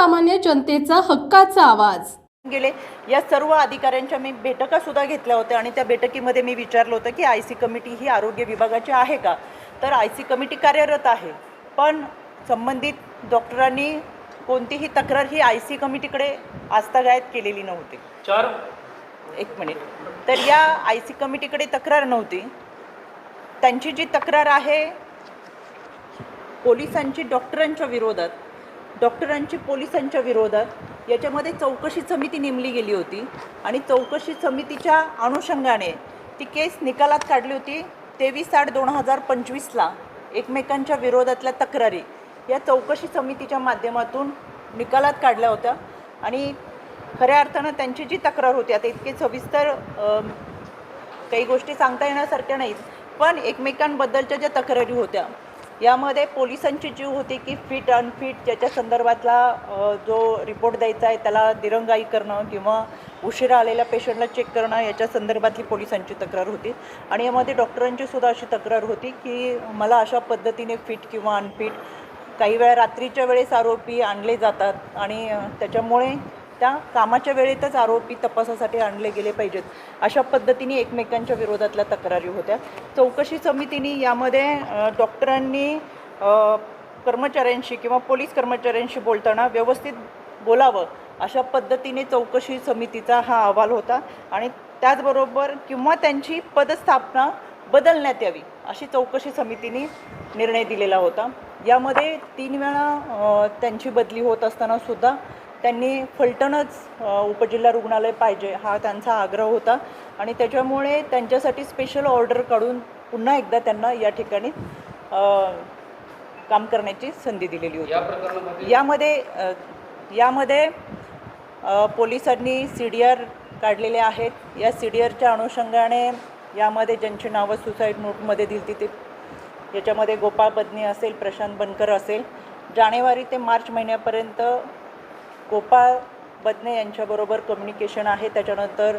सर्वसामान्य जनतेचा हक्काचा आवाज. गेले या सर्व अधिकाऱ्यांच्या मी बैठका सुद्धा घेतल्या होत्या आणि त्या बैठकीमध्ये मी विचारलं होतं की आय सी कमिटी ही आरोग्य विभागाची आहे का? तर आय सी कमिटी कार्यरत आहे पण संबंधित डॉक्टरांनी कोणतीही तक्रार ही आय सी कमिटीकडे आस्थागायत केलेली नव्हती. चार. एक मिनिट. तर या आय सी कमिटीकडे तक्रार नव्हती. त्यांची जी तक्रार आहे पोलिसांची डॉक्टरांच्या विरोधात डॉक्टरांची पोलिसांच्या विरोधात याच्यामध्ये चौकशी समिती नेमली गेली होती आणि चौकशी समितीच्या अनुषंगाने ती केस निकालात काढली होती तेवीस आठ दोन हजार पंचवीसला एकमेकांच्या विरोधातल्या तक्रारी या चौकशी समितीच्या माध्यमातून निकालात काढल्या होत्या. आणि खऱ्या अर्थानं त्यांची जी तक्रार होती आता इतके सविस्तर काही गोष्टी सांगता येण्यासारख्या नाहीत पण एकमेकांबद्दलच्या ज्या तक्रारी होत्या यामध्ये पोलिसांची जीव होती की फिट अनफिट ज्याच्या संदर्भातला जो रिपोर्ट द्यायचा आहे त्याला दिरंगाई करणं किंवा उशिरा आलेल्या पेशंटला चेक करणं याच्या संदर्भातली पोलिसांची तक्रार होती. आणि यामध्ये डॉक्टरांची सुद्धा अशी तक्रार होती की मला अशा पद्धतीने फिट किंवा अनफिट काही वेळा रात्रीच्या वेळेस आरोपी आणले जातात आणि त्याच्यामुळे त्या कामाच्या वेळेतच आरोपी तपासासाठी आणले गेले पाहिजेत. अशा पद्धतीने एकमेकांच्या विरोधातल्या तक्रारी होत्या. चौकशी समितीने यामध्ये डॉक्टरांनी कर्मचाऱ्यांशी किंवा पोलीस कर्मचाऱ्यांशी बोलताना व्यवस्थित बोलावं अशा पद्धतीने चौकशी समितीचा हा अहवाल होता आणि त्याचबरोबर किंवा त्यांची पदस्थापना बदलण्यात यावी अशी चौकशी समितीने निर्णय दिलेला होता. यामध्ये तीन वेळा त्यांची बदली होत असताना सुद्धा त्यांनी फलटणच उपजिल्हा रुग्णालय पाहिजे हा त्यांचा आग्रह होता. आणि त्याच्यामुळे त्यांच्यासाठी स्पेशल ऑर्डर काढून पुन्हा एकदा त्यांना या ठिकाणी काम करण्याची संधी दिलेली होती. यामध्ये यामध्ये पोलिसांनी सी डी आर काढलेले आहेत. या सी डी आरच्या अनुषंगाने यामध्ये ज्यांची नावं सुसाईड नोटमध्ये दिली ते याच्यामध्ये गोपाळ बदनी असेल प्रशांत बनकर असेल. जानेवारी ते मार्च महिन्यापर्यंत गोपाळ बदने यांच्याबरोबर कम्युनिकेशन आहे. त्याच्यानंतर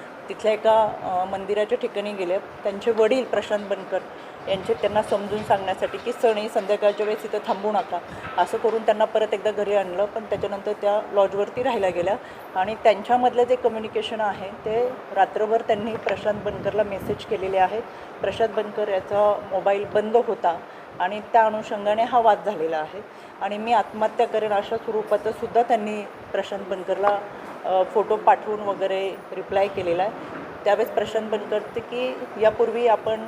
तिथल्या एका मंदिराच्या ठिकाणी गेले. त्यांचे वडील प्रशांत बनकर यांचे त्यांना समजून सांगण्यासाठी की सणी संध्याकाळच्या वेळेस इथं थांबू नका. असं करून त्यांना परत एकदा घरी आणलं पण त्याच्यानंतर त्या लॉजवरती राहायला गेल्या. आणि त्यांच्यामधलं जे कम्युनिकेशन आहे ते रात्रभर त्यांनी प्रशांत बनकरला मेसेज केलेले आहेत. प्रशांत बनकर याचा मोबाईल बंद होता आणि त्या अनुषंगाने हा वाद झालेला आहे. आणि मी आत्महत्या करेन अशा स्वरूपाचं सुद्धा त्यांनी प्रशांत बनकरला फोटो पाठवून वगैरे रिप्लाय केलेला आहे. त्यावेळेस प्रशांत बनकरते की यापूर्वी आपण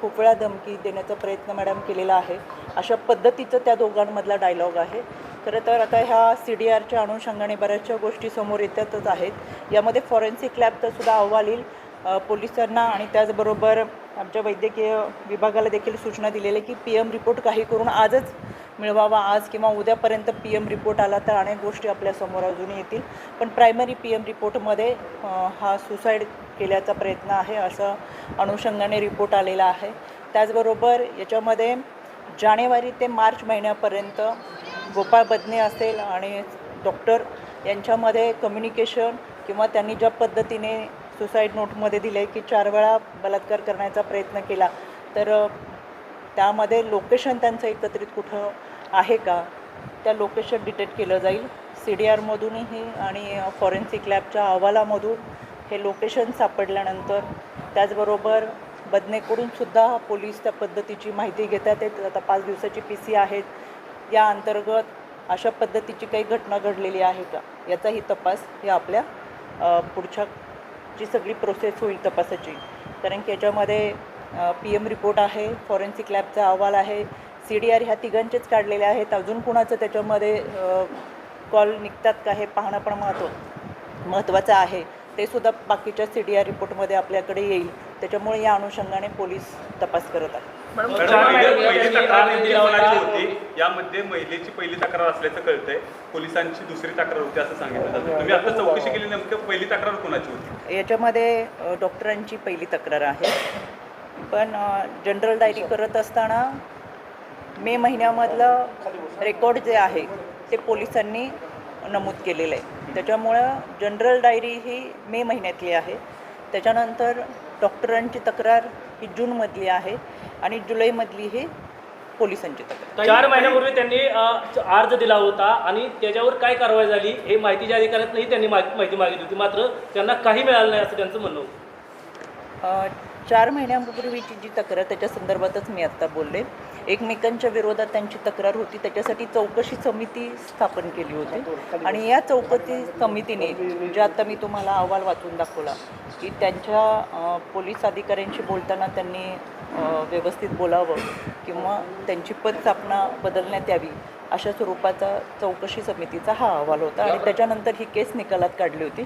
खूप वेळा धमकी देण्याचा प्रयत्न मॅडम केलेला आहे. अशा पद्धतीचं त्या दोघांमधला डायलॉग आहे. खरं तर आता ह्या सी डी आरच्या अनुषंगाने बऱ्याचशा गोष्टी समोर येतातच आहेत. यामध्ये फॉरेन्सिक लॅबचा सुद्धा अहवाल येईल. पोलिसांना आणि त्याचबरोबर आमच्या वैद्यकीय विभागाला देखील सूचना दिलेल्या की पी एम रिपोर्ट काही करून आजच मिळवावा आज किंवा उद्यापर्यंत पी एम रिपोर्ट आला तर अनेक गोष्टी आपल्यासमोर अजून येतील. पण प्रायमरी पी एम रिपोर्टमध्ये हा सुसाईड केल्याचा प्रयत्न आहे असं अनुषंगाने रिपोर्ट आलेला आहे. त्याचबरोबर याच्यामध्ये जानेवारी ते मार्च महिन्यापर्यंत गोपाळ बदने असेल आणि डॉक्टर यांच्यामध्ये कम्युनिकेशन किंवा त्यांनी ज्या पद्धतीने सुसाईड नोटमध्ये दिले की चार वेळा बलात्कार करण्याचा प्रयत्न केला. तर त्यामध्ये लोकेशन त्यांचं एकत्रित कुठं आहे का? त्या लोकेशन डिटेक्ट केलं जाईल. सी डी आरमधूनही आणि फॉरेन्सिक लॅबच्या अहवालामधून हे लोकेशन सापडल्यानंतर त्याचबरोबर बदनेकडूनसुद्धा पोलीस त्या पद्धतीची माहिती घेतात. आहेत आता पाच दिवसाची पी सी आहेत. या अंतर्गत अशा पद्धतीची काही घटना घडलेली आहे का? याचाही तपास या आपल्या पुढच्या जी सगळी प्रोसेस होईल तपासाची. कारण की याच्यामध्ये पी एम रिपोर्ट आहे फॉरेन्सिक लॅबचा अहवाल आहे सी डी आर ह्या तिघांचेच काढलेले आहेत. अजून कुणाचं त्याच्यामध्ये कॉल निघतात का हे पाहणं पण महत्त्व महत्त्वाचं आहे. ते सुद्धा बाकीच्या सी डी आर रिपोर्टमध्ये आपल्याकडे येईल. त्याच्यामुळे या अनुषंगाने पोलीस तपास करत आहेत. पहिली तक्रार होता. यामध्ये महिलेची पहिली तक्रार असल्याचं कळतंय. पोलिसांची दुसरी तक्रार होती असं सांगितलं जातं. तुम्ही आता चौकशी केली नेमकं पहिली तक्रार कोणाची होती? याच्यामध्ये डॉक्टरांची पहिली तक्रार आहे. पण जनरल डायरी करत असताना मे महिन्यामधलं रेकॉर्ड जे आहे ते पोलिसांनी नमूद केलेलं आहे. त्याच्यामुळं जनरल डायरी ही मे महिन्यातली आहे. त्याच्यानंतर डॉक्टरांची तक्रार ही जूनमधली आहे आणि जुलैमधली ही पोलिसांची तक्रार. चार महिन्यापूर्वी त्यांनी अ, अर्ज दिला होता आणि त्याच्यावर काय कारवाई झाली हे माहितीच्या अधिकाऱ्यांनाही त्यांनी माहिती माहिती मागितली होती. मात्र त्यांना काही मिळालं नाही असं त्यांचं म्हणणं होतं. अ, चार महिन्यांपूर्वीची जी तक्रार त्याच्या संदर्भातच मी आत्ता बोलले. एकमेकांच्या विरोधात त्यांची तक्रार होती. त्याच्यासाठी चौकशी समिती स्थापन केली होती. आणि या चौकशी समितीने जे आता मी तुम्हाला अहवाल वाचून दाखवला की त्यांच्या पोलीस अधिकाऱ्यांशी बोलताना त्यांनी व्यवस्थित बोलावं किंवा त्यांची पदस्थापना बदलण्यात यावी अशा स्वरूपाचा चौकशी समितीचा हा अहवाल होता आणि त्याच्यानंतर ही केस निकालात काढली होती.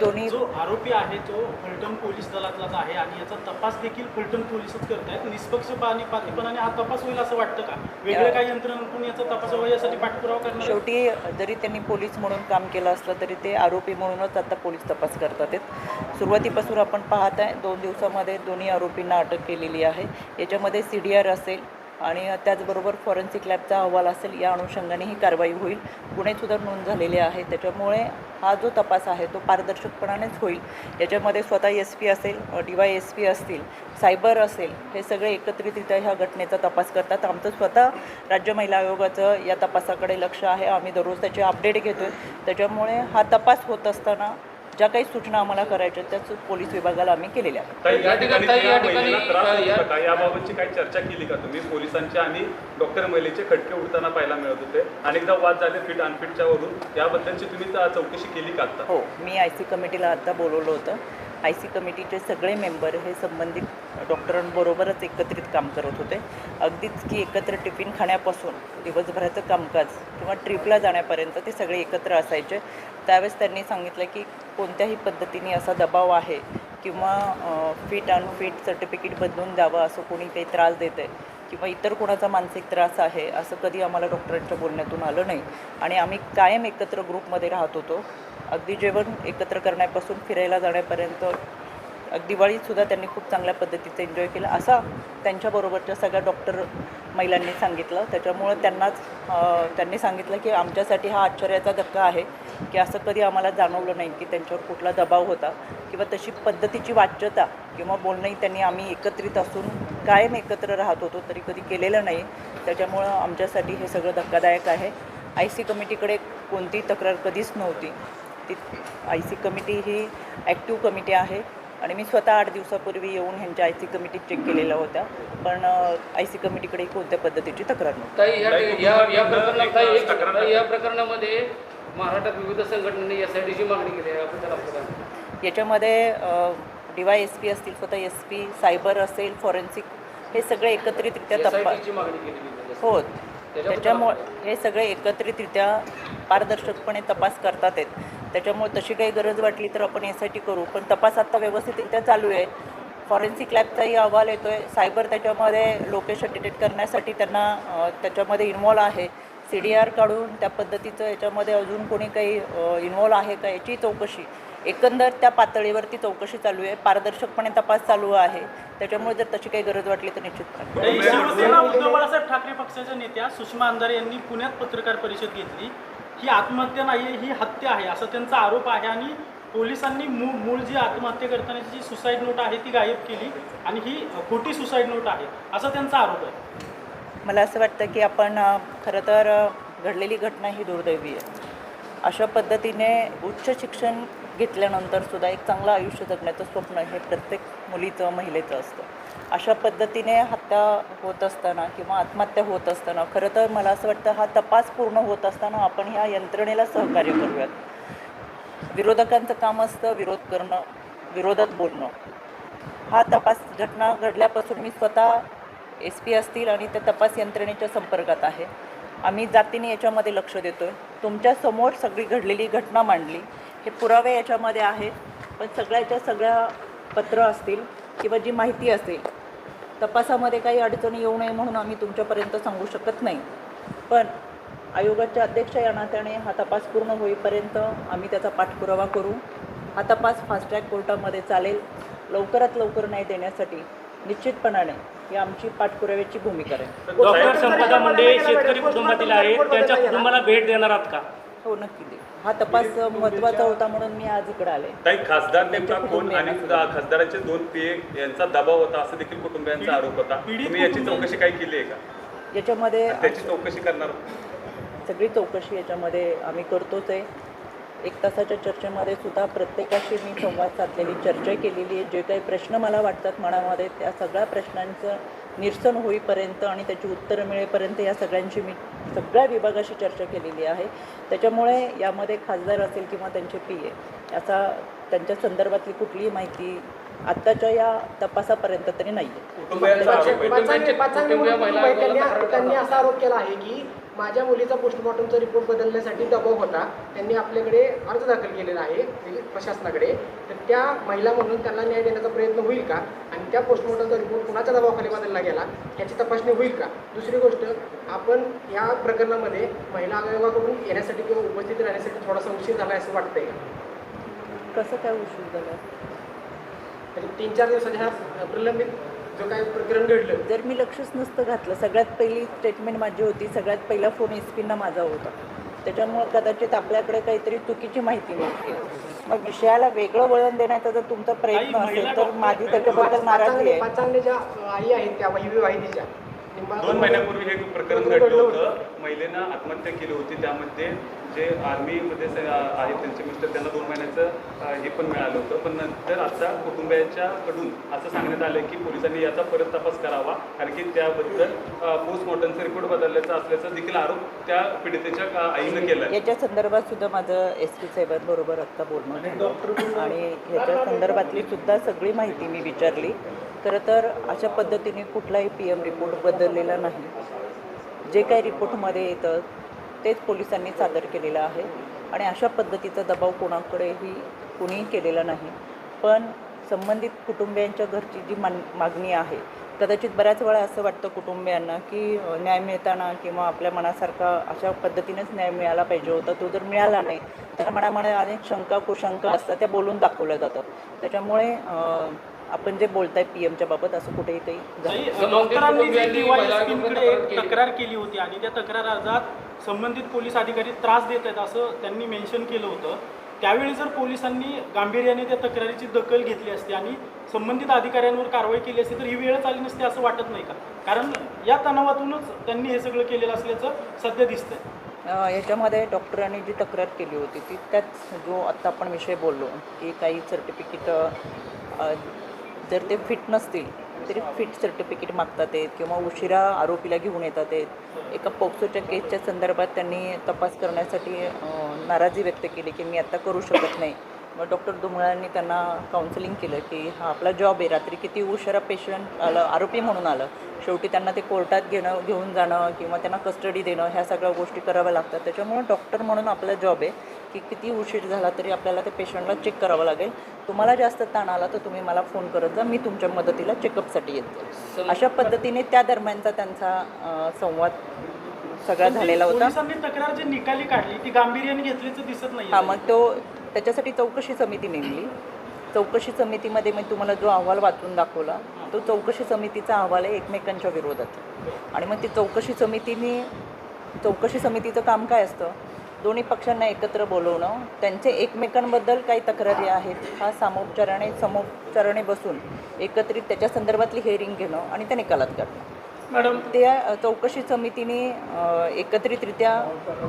दोन्ही- जो आरोपी आहे तो फलटण पोलीस दलातलाच आहे आणि याचा तपास देखील फलटण पोलीसच करतायत निष्पक्षपाती पातीपणाने हा तपास होईल असं वाटतं का? वेगळ्या काही यंत्रणांकडून याचा तपास व्हावा यासाठी पाठपुरावा करणार? शेवटी जरी त्यांनी पोलीस म्हणून काम केलं असलं तरी ते आरोपी म्हणूनच आता पोलीस तपास करतात आहेत. सुरुवातीपासून आपण पाहत आहे दोन दिवसामध्ये दोन्ही आरोपींना अटक केलेली आहे. याच्यामध्ये सी डी आर असेल आणि त्याचबरोबर फॉरेन्सिक लॅबचा अहवाल असेल या अनुषंगाने ही कारवाई होईल. गुन्हेसुद्धा नोंद झालेले आहे त्याच्यामुळे हा जो तपास आहे तो पारदर्शकपणानेच होईल. याच्यामध्ये स्वतः एस पी असेल डी वाय एस पी असतील सायबर असेल हे सगळे एकत्रितरित्या ह्या घटनेचा तपास करतात. आमचं स्वतः राज्य महिला आयोगाचं या तपासाकडे लक्ष आहे. आम्ही दररोज त्याचे अपडेट घेतो आहे त्याच्यामुळे हा तपास होत असताना ज्या काही सूचना आम्हाला करायच्या त्याच पोलीस विभागाला आम्ही केलेल्या ताई, या ठिकाणी- ठिकाणी ताई, या त्या ठिकाणी, महिलेला त्रास अ, होत या- होता का? याबाबतची काही चर्चा केली का तुम्ही? पोलिसांचे आणि डॉक्टर महिलेचे खटके उडताना पाहायला मिळत होते. अनेकदा वाद झाले फिट अनफिटच्या वरून. याबद्दलची तुम्ही चा- चौकशी केली का आता? हो मी आय सी कमिटीला आता बोलवलं होतं. आय सी कमिटीचे सगळे मेंबर हे संबंधित डॉक्टरांबरोबरच एकत्रित काम करत होते. अगदीच की एकत्र टिफिन खाण्यापासून दिवसभराचं कामकाज किंवा ट्रिपला जाण्यापर्यंत ते सगळे एकत्र असायचे. त्यावेळेस त्यांनी सांगितलं की कोणत्याही पद्धतीने असा दबाव आहे किंवा फिट अनफिट सर्टिफिकेट बदलून द्यावं असं कोणी काही त्रास देत आहे किंवा इतर कोणाचा मानसिक त्रास आहे असं कधी आम्हाला डॉक्टरांच्या बोलण्यातून आलं नाही. आणि आम्ही कायम एकत्र ग्रुपमध्ये राहत होतो. अगदी जेवण एकत्र करण्यापासून फिरायला जाण्यापर्यंत दिवाळीतसुद्धा त्यांनी खूप चांगल्या पद्धतीचं एन्जॉय केलं. असा त्यांच्याबरोबरच्या सगळ्या डॉक्टर महिलांनी सांगितलं. त्याच्यामुळं त्यांनाच त्यांनी सांगितलं की आमच्यासाठी हा आश्चर्याचा धक्का आहे की असं कधी आम्हाला जाणवलं नाही की त्यांच्यावर कुठला दबाव होता किंवा तशी पद्धतीची वाच्यता किंवा बोलणंही त्यांनी आम्ही एकत्रित असून कायम एकत्र राहत होतो तरी कधी केलेलं नाही. त्याच्यामुळं आमच्यासाठी हे सगळं धक्कादायक आहे. आय सी कमिटीकडे कोणतीही तक्रार कधीच नव्हती. ती आय सी कमिटी ही ॲक्टिव्ह कमिटी आहे. आणि मी स्वतः आठ दिवसापूर्वी येऊन ह्यांच्या आय सी कमिटी चेक केलेल्या होत्या. पण आय सी कमिटीकडे कोणत्या पद्धतीची तक्रार नव्हती. या प्रकरणामध्ये महाराष्ट्रात विविध संघटनांनी एस आय टीची मागणी केली आहे? याच्यामध्ये डी वाय एस पी असतील स्वतः एस पी सायबर असेल फॉरेन्सिक हे सगळे एकत्रितरित्या तपास आहे. हो. त्याच्यामुळे हे सगळे एकत्रितरित्या पारदर्शकपणे तपास करतात आहेत. त्याच्यामुळे तशी काही गरज वाटली तर आपण यासाठी करू. पण तपास आत्ता व्यवस्थितरित्या चालू आहे. फॉरेन्सिक लॅबचाही अहवाल येतो आहे सायबर त्याच्यामध्ये लोकेशन डिटेक्ट करण्यासाठी त्यांना त्याच्यामध्ये इन्वॉल्व आहे. सी डी आर काढून त्या पद्धतीचं याच्यामध्ये अजून कोणी काही इन्वॉल्व आहे का याची चौकशी. एकंदर त्या पातळीवरती चौकशी चालू आहे. पारदर्शकपणे तपास चालू आहे. त्याच्यामुळे जर तशी काही गरज वाटली तर निश्चितपणे शिवसेना उद्धव बाळासाहेब ठाकरे पक्षाच्या नेत्या सुषमा अंधारे यांनी पुण्यात पत्रकार परिषद घेतली. ही आत्महत्या नाही आहे ही हत्या आहे असा त्यांचा आरोप आहे. आणि पोलिसांनी मूळ मूळ जी आत्महत्या करतानाची जी सुसाईड नोट आहे ती गायब केली. आणि ही खोटी सुसाईड नोट आहे असा त्यांचा आरोप आहे. मला असं वाटतं की आपण खरं तर घडलेली घटना ही दुर्दैवी आहे. अशा पद्धतीने उच्च शिक्षण घेतल्यानंतर सुद्धा एक चांगलं आयुष्य जगण्याचं स्वप्न हे प्रत्येक मुलीचं महिलेचं असतं. अशा पद्धतीने हत्या होत असताना किंवा आत्महत्या होत असताना खरं तर मला असं वाटतं हा तपास पूर्ण होत असताना आपण ह्या यंत्रणेला सहकार्य करूयात. विरोधकांचं काम असतं विरोध करणं विरोधात बोलणं. हा तपास घटना घडल्यापासून मी स्वतः एस पी असतील आणि त्या तपास यंत्रणेच्या संपर्कात आहे. आम्ही जातीने याच्यामध्ये लक्ष देतो आहे तुमच्यासमोर सगळी घडलेली घटना मांडली. हे पुरावे याच्यामध्ये आहेत पण सगळ्याच्या सगळ्या पत्र असतील किंवा जी माहिती असेल तपासामध्ये काही अडचणी येऊ नये म्हणून आम्ही तुमच्यापर्यंत सांगू शकत नाही. पण आयोगाच्या अध्यक्ष या नात्याने हा तपास पूर्ण होईपर्यंत आम्ही त्याचा पाठपुरावा करू. हा तपास फास्टट्रॅक कोर्टामध्ये चालेल. लवकरात लवकर न्याय देण्यासाठी निश्चितपणाने ही आमची पाठपुराव्याची भूमिका आहे. डॉक्टर संपदा मुंडे शेतकरी कुटुंबातील आहेत. त्यांच्या कुटुंबाला भेट देणार आहात का? हो नक्की देऊ हा तपास महत्त्वाचा होता म्हणून मी आज इकडे आले. काही खासदार नेमका कोण आणि सुद्धा. खासदारांचे दोन पीए यांचा दबाव होता असं देखील कुटुंबियांचा आरोप होता. तुम्ही याची चौकशी काय केली आहे का? याच्यामध्ये त्याची चौकशी करणार सगळी चौकशी याच्यामध्ये आम्ही करतोच आहे. एक तासाच्या चर्चेमध्ये सुद्धा प्रत्येकाशी मी संवाद साधलेली चर्चा केलेली आहे. जे काही प्रश्न मला वाटतात मनामध्ये त्या सगळ्या प्रश्नांचं निरसन होईपर्यंत आणि त्याची उत्तरं मिळेपर्यंत या सगळ्यांची मी सगळ्या विभागाशी चर्चा केलेली आहे त्याच्यामुळे यामध्ये खासदार असेल किंवा त्यांचे पी ए याचा त्यांच्या संदर्भातली कुठलीही माहिती आत्ताच्या या तपासापर्यंत तरी नाही आहे त्यांनी. असा आरोप केला आहे की माझ्या मुलीचा पोस्टमॉर्टमचा रिपोर्ट बदलण्यासाठी दबाव होता. त्यांनी आपल्याकडे अर्ज दाखल केलेला आहे म्हणजे प्रशासनाकडे. तर त्या महिला म्हणून त्यांना न्याय देण्याचा प्रयत्न होईल का? आणि त्या पोस्टमॉर्टमचा रिपोर्ट कुणाच्या दबावाखाली बदलला गेला? याची तपासणी होईल का? दुसरी गोष्ट आपण या प्रकरणामध्ये महिला आयोगाकडून येण्यासाठी किंवा उपस्थित राहण्यासाठी थोडासा उशीर झाला असं वाटतंय. का कसं काय उशीर झाला म्हणजे तीन चार दिवसाच्या ह्या प्रलंबित काही प्रकरण घडलं. जर मी लक्षच नसतं घातलं सगळ्यात पहिली स्टेटमेंट माझी होती सगळ्यात पहिला फोन एस पींना माझा होता. त्याच्यामुळे कदाचित आपल्याकडे काहीतरी चुकीची माहिती मिळते मग विषयाला वेगळं वळण देण्याचा जर तुमचा प्रयत्न असेल तर माझी त्याच्याबद्दल नाराजी आहे. ज्या आई आहेत त्या विवाहितीच्या दोन महिन्यापूर्वी हे प्रकरण घडलं होतं. महिलेनं आत्महत्या केली होती त्यामध्ये जे आर्मीमध्ये स- आहेत त्यांचे मिस्टर त्यांना दोन महिन्याचं हे पण मिळालं होतं. पण नंतर आता कुटुंबियांच्याकडून असं सांगण्यात आलं की पोलिसांनी याचा परत तपास करावा. कारण की त्याबद्दल पोस्टमॉर्टमचा रिपोर्ट बदलल्याचा असल्याचा देखील आरोप त्या पीडितेच्या आईनं केला याच्या संदर्भात सुद्धा माझं एस पी साहेबांबरोबर आत्ता बोलणं आणि ह्याच्या संदर्भातली सुद्धा सगळी माहिती मी विचारली. खरं तर अशा पद्धतीने कुठलाही पी एम रिपोर्ट बदललेला नाही. जे काही रिपोर्टमध्ये येतं तेच पोलिसांनी सादर केलेलं आहे आणि अशा पद्धतीचा दबाव कोणाकडेही कोणीही केलेला नाही पण संबंधित कुटुंबियांच्या घरची जी मान मागणी आहे कदाचित बऱ्याच वेळा असं वाटतं कुटुंबियांना की न्याय मिळताना किंवा आपल्या मनासारखा अशा पद्धतीनेच न्याय मिळाला पाहिजे होता तो जर मिळाला नाही तर मनामध्ये अनेक शंका कुशंका असतात त्या बोलून दाखवल्या जातात त्याच्यामुळे आपण जे बोलताय पी एमच्या बाबत असं कुठेही काही. तक्रार केली होती आणि त्या तक्रार अर्जात संबंधित पोलीस अधिकारी त्रास देत आहेत असं त्यांनी मेन्शन केलं होतं. त्यावेळी जर पोलिसांनी गांभीर्याने त्या तक्रारीची दखल घेतली असती आणि संबंधित अधिकाऱ्यांवर कारवाई केली असती तर ही वेळच आली नसती असं वाटत नाही का? कारण या तणावातूनच त्यांनी हे सगळं केलेलं असल्याचं सध्या दिसतंय. याच्यामध्ये डॉक्टरांनी जी तक्रार केली होती ती त्याच जो आत्ता आपण विषय बोललो की काही सर्टिफिकेट जर ते फिट नसतील तरी फिट सर्टिफिकेट मागतात आहेत किंवा उशिरा आरोपीला घेऊन येतात आहेत. एका पोक्सोच्या केसच्या संदर्भात त्यांनी तपास करण्यासाठी नाराजी व्यक्त केली की मी आत्ता करू शकत नाही. मग डॉक्टर दुमळांनी त्यांना काउन्सिलिंग केलं की हा आपला जॉब आहे रात्री किती उशिरा पेशंट आलं आरोपी म्हणून आलं. शेवटी त्यांना ते कोर्टात घेणं घेऊन जाणं किंवा त्यांना कस्टडी देणं ह्या सगळ्या गोष्टी कराव्या लागतात. त्याच्यामुळं डॉक्टर म्हणून आपला जॉब आहे. की किती उशीर झाला तरी आपल्याला त्या पेशंटला चेक करावं लागेल. तुम्हाला जास्त ताण आला तर तुम्ही मला फोन करत जा मी तुमच्या मदतीला चेकअपसाठी येते. अशा पद्धतीने त्या दरम्यानचा त्यांचा संवाद सगळा झालेला होता. तक्रार जी निकाली काढली ती गांभीर्याने घेतल्याचं दिसत नाही हा मग तो त्याच्यासाठी चौकशी समिती नेमली. चौकशी समितीमध्ये मी तुम्हाला जो अहवाल वाचून दाखवला तो चौकशी समितीचा अहवाल आहे एकमेकांच्या विरोधात. आणि मग ती चौकशी समितीने चौकशी समितीचं काम काय असतं? दोन्ही पक्षांना एकत्र बोलवणं त्यांचे एकमेकांबद्दल काही तक्रारी आहेत हा सामोपचाराने समोपचाराने बसून एकत्रित त्याच्या संदर्भातली हेअरिंग घेणं आणि त्या निकालात काढणं मॅडम त्या चौकशी समितीने एकत्रितरित्या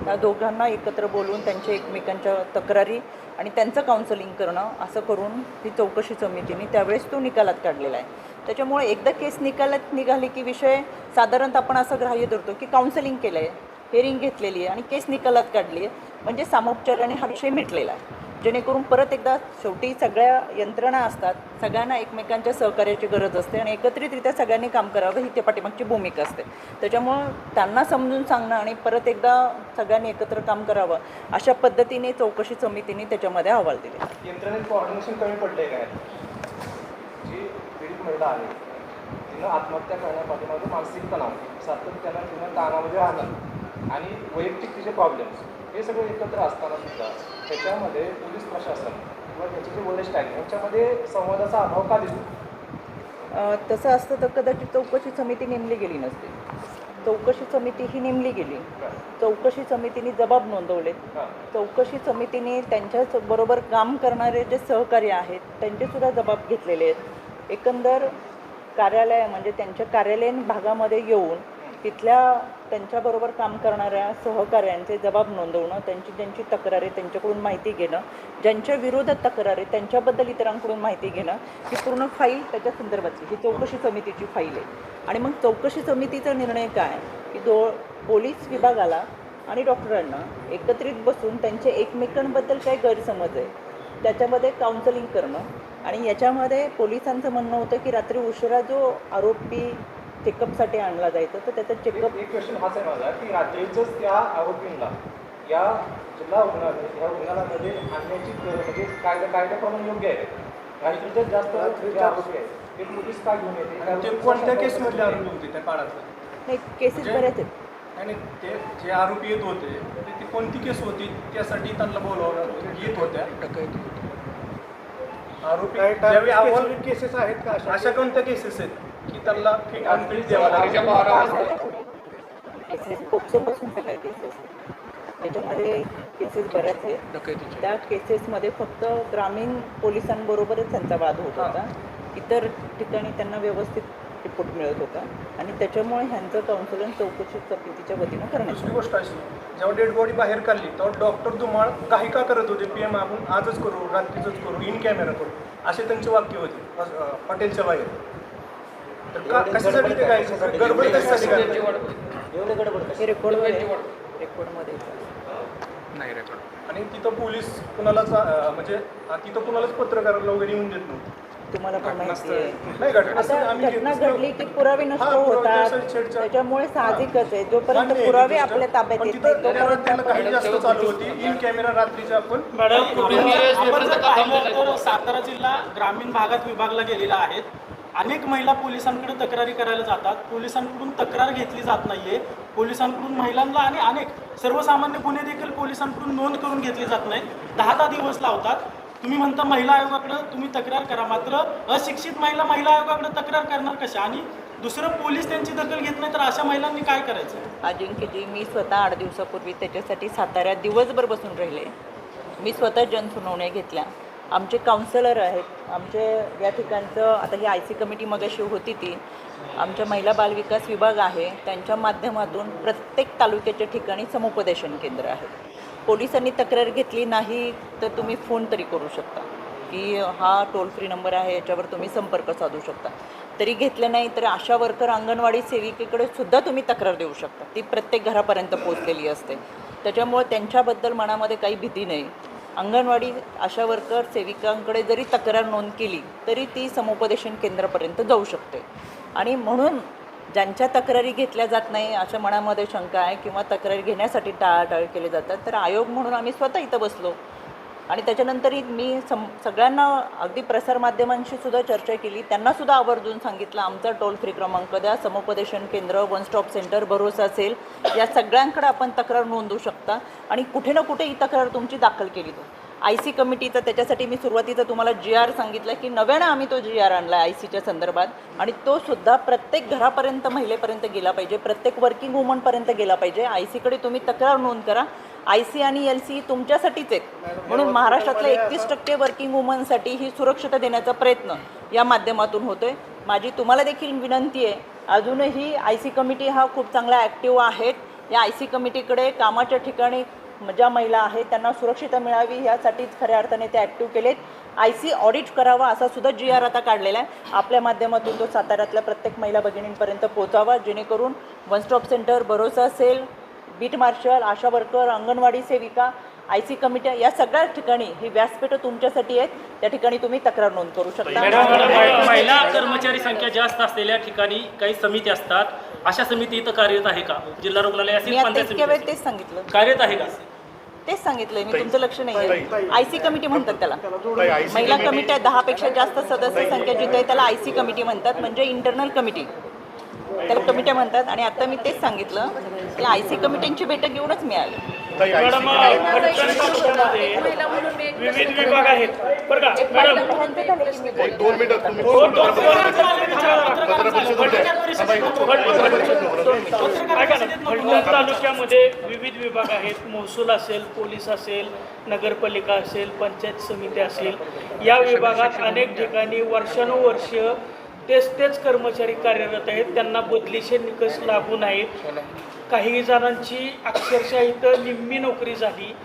त्या दोघांना एकत्र बोलवून त्यांच्या एकमेकांच्या तक्रारी आणि त्यांचं काउन्सलिंग करणं असं करून ही चौकशी समितीने त्यावेळेस तो निकालात काढलेला आहे. त्याच्यामुळे एकदा केस निकालात निघाली की विषय साधारणतः आपण असं ग्राह्य धरतो की काउन्सलिंग केलं आहे हेरिंग घेतलेली आहे आणि केस निकालात काढली आहे. म्हणजे सामोपचाराने हा विषय मिटलेला आहे. जेणेकरून परत एकदा शेवटी सगळ्या यंत्रणा असतात सगळ्यांना एकमेकांच्या सहकार्याची गरज असते आणि एकत्रितरित्या सगळ्यांनी काम करावं ही त्या पाठीमागची भूमिका असते. त्याच्यामुळं त्यांना समजून सांगणं आणि परत एकदा सगळ्यांनी एकत्र काम करावं अशा पद्धतीने चौकशी समितीने त्याच्यामध्ये अहवाल दिले. यंत्रणेत कोऑर्डिनेशन कमी पडले काय जी पीडित महिला आहे तिनं आत्महत्या मानसिक तणाव सातत्यानं तिनं ताणामध्ये राहणं आणि वैयक्तिक तिचे प्रॉब्लेम्स हे सगळं एकत्र असताना सुद्धा त्याच्यामध्ये पोलीस प्रशासन किंवा त्याचे जे वरिष्ठ आहेत यांच्यामध्ये संवादाचा अभाव का दिसतो? तसं असतं तर कदाचित चौकशी समिती नेमली गेली नसते. चौकशी समिती ही नेमली गेली. चौकशी समितीने जबाब नोंदवले. चौकशी समितीने त्यांच्याच बरोबर काम करणारे जे सहकारी आहेत त्यांचे सुद्धा जबाब घेतलेले आहेत. एकंदर कार्यालय म्हणजे त्यांच्या कार्यालयीन भागामध्ये येऊन तिथल्या त्यांच्याबरोबर काम करणाऱ्या सहकाऱ्यांचे जबाब नोंदवणं त्यांची ज्यांची तक्रार आहे त्यांच्याकडून माहिती घेणं ज्यांच्या विरोधात तक्रार आहे त्यांच्याबद्दल इतरांकडून माहिती घेणं ही पूर्ण फाईल त्याच्या संदर्भातली. ही चौकशी समितीची फाईल आहे. आणि मग चौकशी समितीचा निर्णय काय? की दो पोलीस विभागाला आणि डॉक्टरांना एकत्रित बसून त्यांचे एकमेकांबद्दल काय गैरसमज आहे त्याच्यामध्ये काउन्सलिंग करणं. आणि याच्यामध्ये पोलिसांचं म्हणणं होतं की रात्री उशिरा जो आरोपी चेकअपसाठी आणला जायचा तर त्याचा चेकअप एक एक क्वेश्चन हाच आहे माझा की रात्रीचंच त्या आरोपींना या जिल्हा रुग्णालय या रुग्णालयामध्ये आणण्याची म्हणजे कायदा कायद्याप्रमाणे योग्य आहे. रात्रीचंच जास्त जे आरोपी आहेत ते पोलीस का घेऊन येते ते कोणत्या केसमधले आरोपी होते त्या काळात नाही केसेस बऱ्याच आहेत. आणि ते जे आरोपी येत होते ते ती कोणती केस होती? त्यासाठी त्यांना बोलावलं येत होत्या. आरोपी ज्यावेळी आपण केसेस आहेत का अशा कोणत्या केसेस आहेत? की त्यांना अनफिट द्यावा त्याच्यामध्ये केसेस बऱ्याच आहेत त्या केसेसमध्ये फक्त ग्रामीण पोलिसांबरोबरच त्यांचा वाद होत होता. इतर ठिकाणी त्यांना व्यवस्थित रिपोर्ट मिळत होता. आणि त्याच्यामुळे ह्यांचं काउन्सिलिंग चौकशी समितीच्या वतीनं करण्यात दुसरी गोष्ट अशी जेव्हा डेड बॉडी बाहेर काढली तेव्हा डॉक्टर धुमाळ काही का करत होते? पी एम आपण आजच करू रात्रीचंच करू इन कॅमेरा करू. असे त्यांचे वाक्य होते अ, हॉटेलच्या बाहेर. का? कशासाठी ते काय? गडबड कशासाठी. एवढे गडबड हे रेकॉर्डमध्ये बघ. रेकॉर्डमध्ये आणि तिथं पोलीस कुणालाच अ, म्हणजे अ, तिथं कुणालाच पत्रकाराला वगैरे येऊन देत नव्हते. तुम्हाला पण माहिती आहे. नाही घटना आता आम्ही घटना घेतच नव्हतो. घडली की पुरावे नष्ट हा, पुरावे होतात. त्यासाठी छेडछाड. त्याच्यामुळे साहजिकच आहे. जोपर्यंत मान्य आहे पुरावे. आपल्या ताब्यात पण येत तिथं नाही त्याला तोपर्यंत काही जास्त चालू होती. इन कॅमेरा रात्रीचे आपण मॅडम कुटुंबीय आपण जर जोपर्यंत पाहिलं तर सातारा जिल्हा ग्रामीण भागात विभागला गेलेला आहे. अनेक महिला पोलिसांकडे तक्रारी करायला जातात. पोलिसांकडून तक्रार घेतली जात नाही आहे पोलिसांकडून महिलांना आणि अनेक सर्वसामान्य गुन्हे देखील पोलिसांकडून नोंद करून घेतली जात नाही. दहा दहा दिवस लावतात. तुम्ही म्हणता महिला आयोगाकडे तुम्ही तक्रार करा. मात्र अशिक्षित महिला महिला आयोगाकडे तक्रार करणार कशा? आणि दुसरं पोलीस त्यांची दखल घेत नाही तर अशा महिलांनी काय करायचं? अजिंक्यजी मी स्वतः आठ दिवसापूर्वी त्याच्यासाठी साताऱ्यात दिवसभर बसून राहिले. मी स्वतः जनसुनावण्या घेतल्या. आमचे काउन्सिलर आहेत. आमचे या ठिकाणचं आता ही आय सी कमिटी मगाशी होती ती. आमच्या महिला बालविकास विभाग आहे. त्यांच्या माध्यमातून प्रत्येक तालुक्याच्या ठिकाणी समुपदेशन केंद्र आहे. पोलिसांनी तक्रार घेतली नाही तर तुम्ही फोन तरी करू शकता. की हा टोल फ्री नंबर आहे याच्यावर तुम्ही संपर्क साधू शकता. तरी घेतलं नाही तर आशा वर्कर अंगणवाडी सेविकेकडे सुद्धा तुम्ही तक्रार देऊ शकता. ती प्रत्येक घरापर्यंत पोचलेली असते. त्याच्यामुळे त्यांच्याबद्दल मनामध्ये काही भीती नाही. अंगणवाडी आशा वर्कर सेविकांकडे जरी तक्रार नोंद केली तरी ती समुपदेशन केंद्रापर्यंत जाऊ शकते. आणि म्हणून ज्यांच्या तक्रारी घेतल्या जात नाही अशा मनामध्ये शंका आहे किंवा तक्रारी घेण्यासाठी टाळाटाळ केले जातात तर आयोग म्हणून आम्ही स्वतः इथं बसलो. आणि त्याच्यानंतरही मी सम सगळ्यांना अगदी प्रसारमाध्यमांशी सुद्धा चर्चा केली. त्यांनासुद्धा आवर्जून सांगितलं आमचा टोल फ्री क्रमांक द्या समुपदेशन केंद्र वन स्टॉप सेंटर भरोसा असेल या सगळ्यांकडे आपण तक्रार नोंदवू शकता. आणि कुठे ना कुठे ही तक्रार तुमची दाखल केली तुम्ही आय सी कमिटीचं त्याच्यासाठी मी सुरुवातीचं तुम्हाला जी आर सांगितलं की नव्यानं आम्ही तो जी आर आणला आय सीच्या संदर्भात. आणि तो सुद्धा प्रत्येक घरापर्यंत महिलेपर्यंत गेला पाहिजे. प्रत्येक वर्किंग वुमनपर्यंत गेला पाहिजे. आय सीकडे तुम्ही तक्रार नोंद करा. आय सी आणि एल सी तुमच्यासाठीच आहेत. म्हणून महाराष्ट्रातल्या एकतीस टक्के वर्किंग वुमनसाठी ही सुरक्षता देण्याचा प्रयत्न या माध्यमातून होतोय. माझी तुम्हाला देखील विनंती आहे. अजूनही आय सी कमिटी हा खूप चांगला ॲक्टिव्ह आहेत या आय सी कमिटीकडे कामाच्या ठिकाणी ज्या महिला आहेत त्यांना सुरक्षितता मिळावी यासाठीच खऱ्या अर्थाने ते ॲक्टिव्ह केलेत. आय सी ऑडिट करावा असा सुद्धा जी आर आता काढलेला आहे. आपल्या माध्यमातून तो साताऱ्यातल्या प्रत्येक महिला भगिनींपर्यंत पोचावा जेणेकरून one stop centre Bharosa cell beat marshal ASHA worker anganwadi सेविका आय सी कमिट्या या सगळ्या ठिकाणी ही व्यासपीठं तुमच्यासाठी आहेत. त्या ठिकाणी तुम्ही तक्रार नोंद करू शकता. महिला कर्मचारी संख्या जास्त असलेल्या ठिकाणी काही समिती असतात. अशा समिती इथं कार्यरत आहे का? जिल्हा रुग्णालय तेच सांगितलं. कार्यरत आहे का? तेच सांगितलंय मी तुमचं लक्ष नाही आय सी कमिटी म्हणतात त्याला. महिला कमिट्या दहापेक्षा जास्त सदस्य संख्या जिथे त्याला आय सी कमिटी म्हणतात. म्हणजे इंटरनल कमिटी त्याला कमिट्या म्हणतात. आणि आता मी तेच सांगितलं की आय सी कमिट्यांची बैठक घेऊनच मिळाली. मॅडम विविध विभाग आहेत. बरं का मॅडम? दोन मिनिटं फलटण तालुक्यामध्ये विविध विभाग आहेत. महसूल असेल पोलीस असेल नगरपालिका असेल पंचायत समिती असेल. या विभागात अनेक ठिकाणी वर्षानुवर्ष तेच तेच कर्मचारी कार्यरत आहेत. त्यांना बदलीचे निकष लागू नाहीत काही जणांची अक्षरशः इथं निम्मी नोकरी झाली.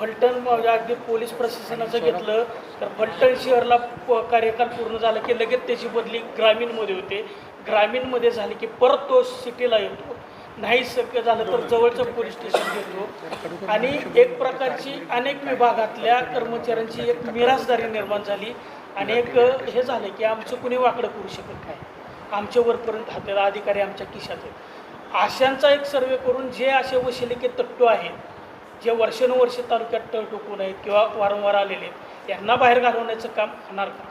फलटण अगदी पोलीस प्रशासनाचं घेतलं. तर फलटण शहरला प- कार्यकाल पूर्ण झाला की लगेच त्याची बदली ग्रामीणमध्ये होते. ग्रामीणमध्ये झाली की परत तो सिटीला येतो. नाही शक्य झालं तर जवळचं पोलीस स्टेशन घेतो. आणि एक प्रकारची अनेक विभागातल्या कर्मचाऱ्यांची एक मिरासदारी निर्माण झाली. आणि एक हे झालं की आमचं कुणी वाकडं करू शकत नाही. आमच्या वरपर्यंत हाताला अधिकारी आमच्या खिशात आहेत. अशांचा एक सर्वे करून जे असे वशिलिके तट्टू आहेत जे वर्षानुवर्ष तालुक्यात तळ टोकून आहेत किंवा वारंवार आलेले आहेत यांना बाहेर घालवण्याचं काम होणार का?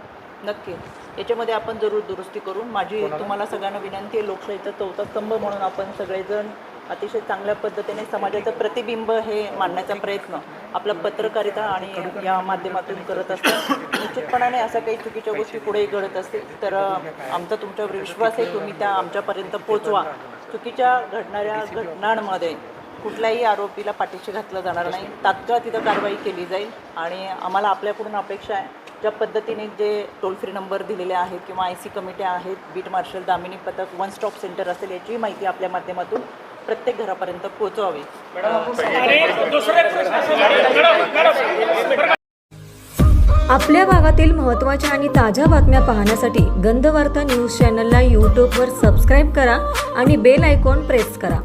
नक्की. याच्यामध्ये आपण जरूर दुरुस्ती करू माझी तुम्हाला सगळ्यांना विनंती आहे लोकशाहीचा चौथा स्तंभ म्हणून आपण सगळेजण अतिशय चांगल्या पद्धतीने समाजाचं प्रतिबिंब हे मांडण्याचा प्रयत्न आपला पत्रकारिता आणि या माध्यमातून करत असतात. निश्चितपणाने अशा काही चुकीच्या गोष्टी पुढे घडत असतील तर आमचा तुमच्यावर विश्वास आहे तुम्ही त्या आमच्यापर्यंत पोचवा चुकीच्या घडणाऱ्या घटनांमध्ये कुठल्याही आरोपीला पाठीशी घातलं जाणार नाही. तात्काळ तिथं कारवाई केली जाईल आणि आम्हाला आपल्याकडून अपेक्षा आहे ज्या पद्धतीने जे टोल फ्री नंबर दिलेले आहेत किंवा आय सी कमिट्या आहेत बीट मार्शल दामिनी पथक वन स्टॉप सेंटर असेल याची माहिती आपल्या माध्यमातून प्रत्येक घरापर्यंत पोहोचवावी? आपल्या भागातील महत्त्वाच्या आणि ताज्या बातम्या पाहण्यासाठी गंधवार्ता न्यूज चॅनलला यूट्यूबवर सबस्क्राईब करा आणि बेल आयकॉन प्रेस करा.